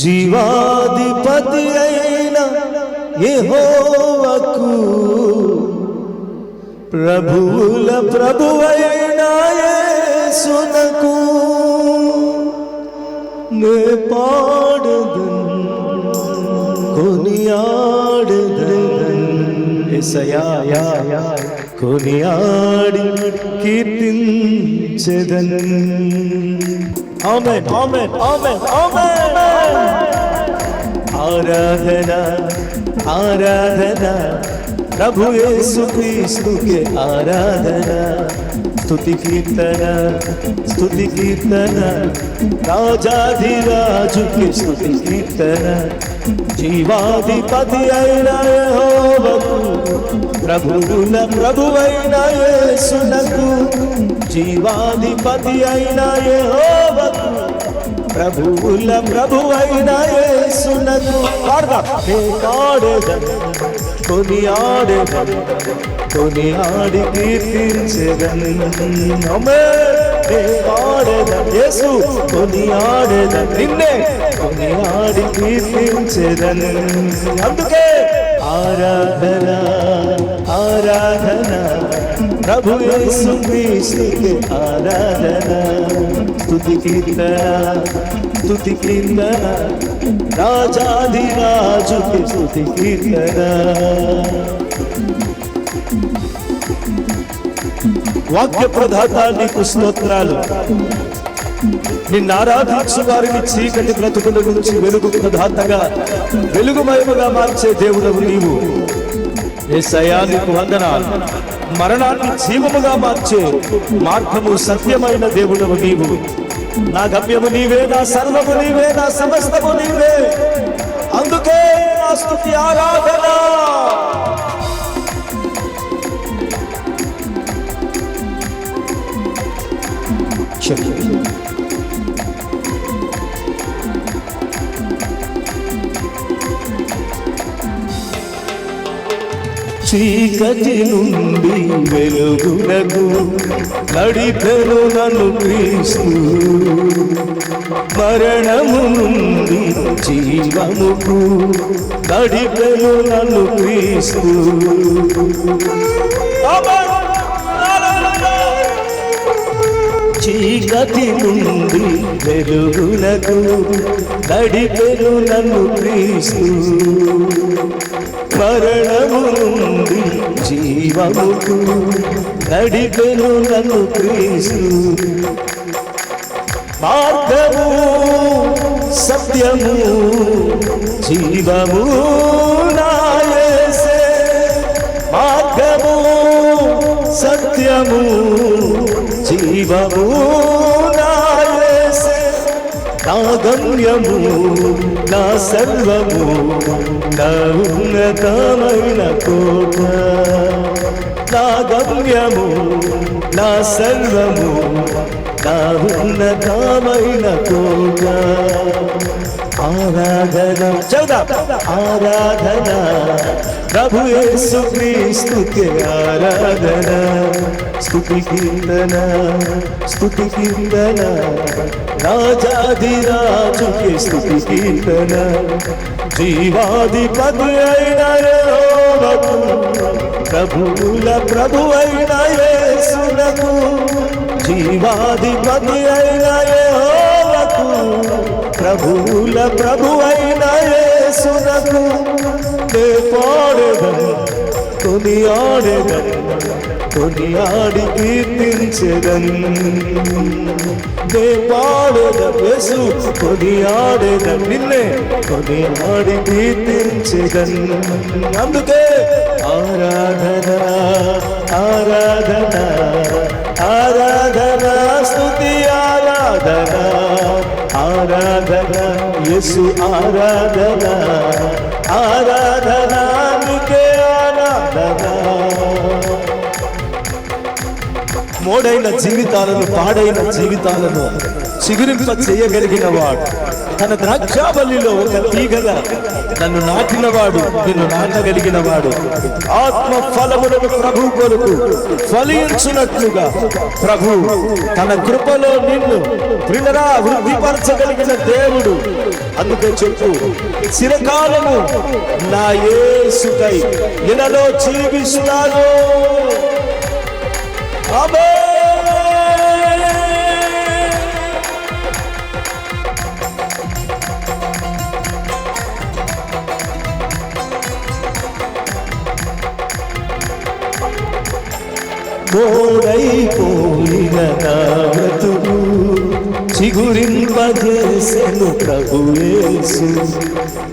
జీవాధిపతి అయిన యెహోవాకు ప్రభువుల ప్రభువైన యేసునకు నే పాడదన్ కొనియాడదన్ ఎసయా యా యా కొనియాడి కీర్తించెదన్ ఆమేన్ ఆమేన్ ఆమేన్ ఆమేన్ ఆరాధన ఆరాధన ప్రభు యేసు క్రీస్తుకే ఆరాధన స్తుతి కీర్తన స్తుతి కీర్తన రాజాధిరాజుకి స్తుతి కీర్తన జీవాధిపతి అయిన యెహోవాకు ప్రభువుల ప్రభువైన యేసునకు జీవాధిపతి అయిన యెహోవాకు ప్రభువుల ప్రభువైన యేసునకు పాడదాం. నే పాడేదన్ కొనియాడి కీర్తించెదన్. ఆమేన్ నే యేసు కొనియాడేదన్ నిన్నే కొనియాడి కీర్తించెదన్. అందుకే ఆరాధన ఆరాధన ప్రభు యేసు క్రీస్తుకి ఆరాధన స్తుతి కీర్తన స్తుతి కీర్తన రాజాది రాజుకి స్తుతి కీర్తన వాక్య ప్రధాత నీకు స్తోత్రాలు నిన్ను ఆరాధించు వారిని చీకటి బ్రతుకుల నుంచి వెలుగు ప్రధాతగా వెలుగుమయముగా మార్చే దేవుడవు నీవు. ఏ సయానికి వందనాలు. మరణాన్ని జీవముగా మార్చే మార్గము సత్యమైన దేవుడవు నీవు. నా గమ్యము నీవే నా సర్వము నీవే నా సమస్తము నీవే. అందుకే నా ఆరాధన. చీకటి నుండి వెలుగులకు నడిపెను నన్ను క్రీస్తు. మరణము నుండి జీవముకు నడిపెను నన్ను క్రీస్తు. చీకటి నుండి వెలుగునకు నడిపెను నన్ను క్రీస్తు. మరణము నుండి జీవముకు నడిపెను నన్ను క్రీస్తు. మార్గము సత్యము జీవము నాయసే మార్గము సత్యము జీవము నా గమ్యము నా సర్వము నా ఉన్నతమైన కోట నా గమ్యము నా సర్వము నా ఉన్నతమైన కోట ఆరాధన. చదువు ఆరాధన. ప్రభు స్తుతి ఆరాధన. స్తుతి కీర్తన స్తుతి కీర్తన. రాజాది రాజుకి స్తుతి కీర్తన. జీవాధిపతి అయిన యెహోవాకు ప్రభువుల ప్రభు అయిన యేసునకు జీవాధిపతి అయిన యెహోవాకు ప్రభువుల ప్రభు అయిన యేసునకు నే పాడేదన్ కొనియాడేదన్ కొనియాడి కీర్తించెదన్. నే పాడేదన్ యేసు కొనియాడేదన్ నిన్నే కొనియాడి కీర్తించెదన్. అందుకే ఆరాధన ఆరాధన ఆరాధన స్తుతి ఆరాధన. ఆరాధన యేసు ఆరాధన ఆరాధన నీకే ఆరాధన. మోడైన జీవితాలను పాడైన జీవితాలను చిగురింప చేయగలిగిన వాడు. తన ద్రాక్షాబల్లిలో ఒక తీగగా నన్ను నాటినవాడు నిన్ను నాటగలిగిన వాడు ఆత్మ ఫలములను ప్రభు కొరకు ఫలించున్నట్లుగా ప్రభు తన కృపలో నిన్ను క్రిందరా వృద్ధిపరచగలిగిన దేవుడు. అందుకే చెప్పు చిరకాలము నా యేసుకై ఇలాలో జీవిస్తాను ఆమేన్. మోడైపోయిన నా బ్రతుకు చిగురింపజేసెను ప్రభుయేసు.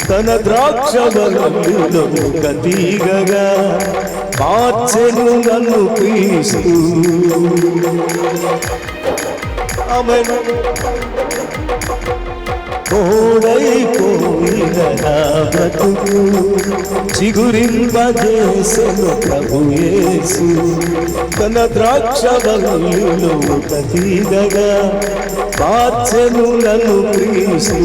తన ద్రాక్ష బలంలో గతీగగా మార్చెను నన్ను క్రీస్తు ఆమేన్. ఓడైపోయిన నా బ్రతుకు చిగురింపజేసెను ప్రభు తన ద్రాక్ష బలులో ప్రతీదగా మార్చెను నన్ను క్రీస్తు.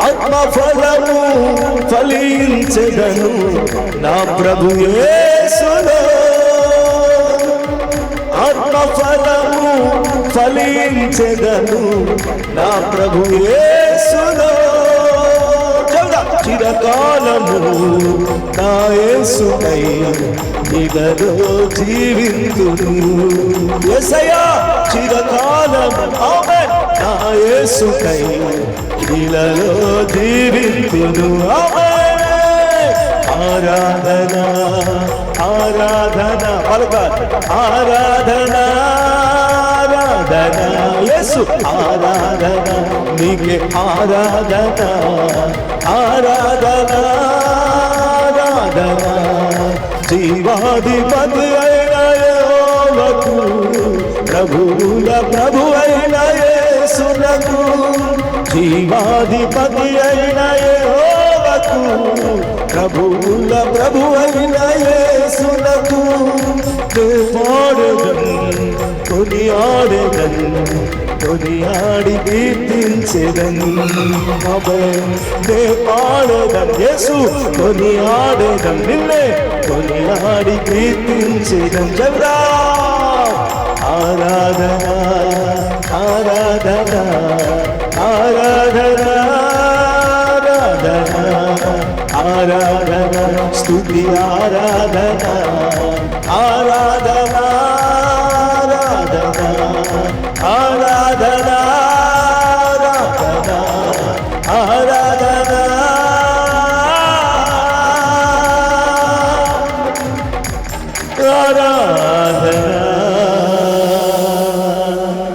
ఆత్మ ఫలము ఫలించదను నా ప్రభు ఆత్మ ఫలము ఫలించెదను నా ప్రభు యేసులో. చిరకాలము నా యేసుకై ఇదలో జీవింతును. యేసయ్యా చిరకాలము ఆమేన్. నా యేసుకై ఇలలో జీవింతును. ఆమేన్. ఆరాధన ఆరాధన. పలక ఆరాధనా. ఆరాధన యేసు ఆరాధన నీకే ఆరాధన ఆరాధన ఆరాధన. జీవాధిపతి అయిన యోగకు ప్రభువుల ప్రభు అయిన యేసునకు జీవాధిపతి అయిన యోగ యెహోవాకు ప్రభువుల ప్రభు అయిన యేసునకు పాడదన్ కొనియాడదన్ కొనియాడి కీర్తించెదన్. నే పాడదన్ యేసు కొనియాడదన్ నిన్నే కొనియాడి కీర్తించెదన్. జబరా ఆరాధన ఆరాధన ఆరాధన. స్థుతి ఆరాధన ఆరాధన ఆరాధన ఆరాధన.